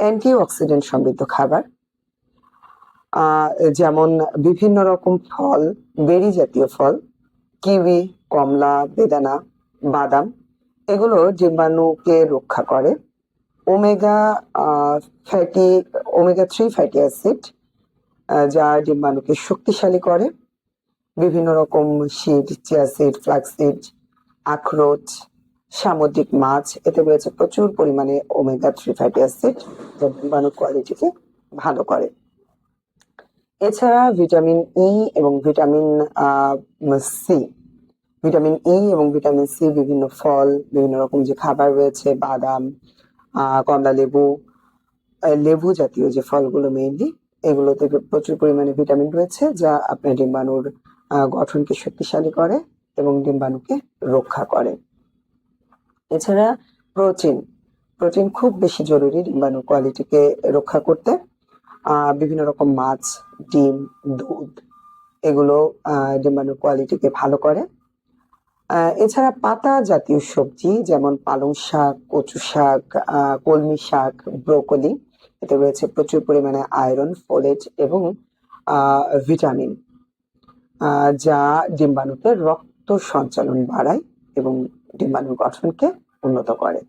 Antioxidant সমৃদ্ধ খাবার যেমন বিভিন্ন রকম ফল, বেরি জাতীয় ফল, কিউই, কমলা, বেদানা, বাদাম, এগুলো জীবাণুকে রক্ষা করে। Omega fatty, omega three fatty acid যা ডিম্বাণুকে শক্তিশালী করে। বিভিন্ন রকম সিড চিয়া সিড আখরোট সামুদ্রিক মাছ, এতে রয়েছে প্রচুর পরিমাণে ওমেগা থ্রি ফ্যাটি অ্যাসিড যা ডিম্বাণু কোয়ালিটিকে ভালো করে। এছাড়া ভিটামিন ই এবং ভিটামিন সি ভিটামিন ই এবং ভিটামিন সি বিভিন্ন ফল, বিভিন্ন রকম যে খাবার রয়েছে, বাদাম কমলা লেবু লেবু জাতীয় যে ফলগুলো মেইনলি এগুলোতে প্রচুর পরিমাণে ভিটামিন রয়েছে যা আপনার ডিম্বাণুর গঠনকে শক্তিশালী করে এবং ডিম্বাণুকে রক্ষা করে। এছাড়া প্রোটিন প্রোটিন খুব বেশি জরুরি ডিম্বাণু কোয়ালিটিকে রক্ষা করতে। বিভিন্ন রকম মাছ, ডিম, দুধ, এগুলো ডিম্বাণু কোয়ালিটিকে ভালো করে। এছাড়া পাতা জাতীয় সবজি যেমন পালং শাক, কচু শাক কলমি শাক, ব্রোকলি, এতে রয়েছে প্রচুর পরিমাণে আয়রন ফোলেট এবং ভিটামিন যা ডিম্বাণুতে রক্ত সঞ্চালন বাড়ায় এবং ডিম্বাণুর গঠনকে উন্নত করে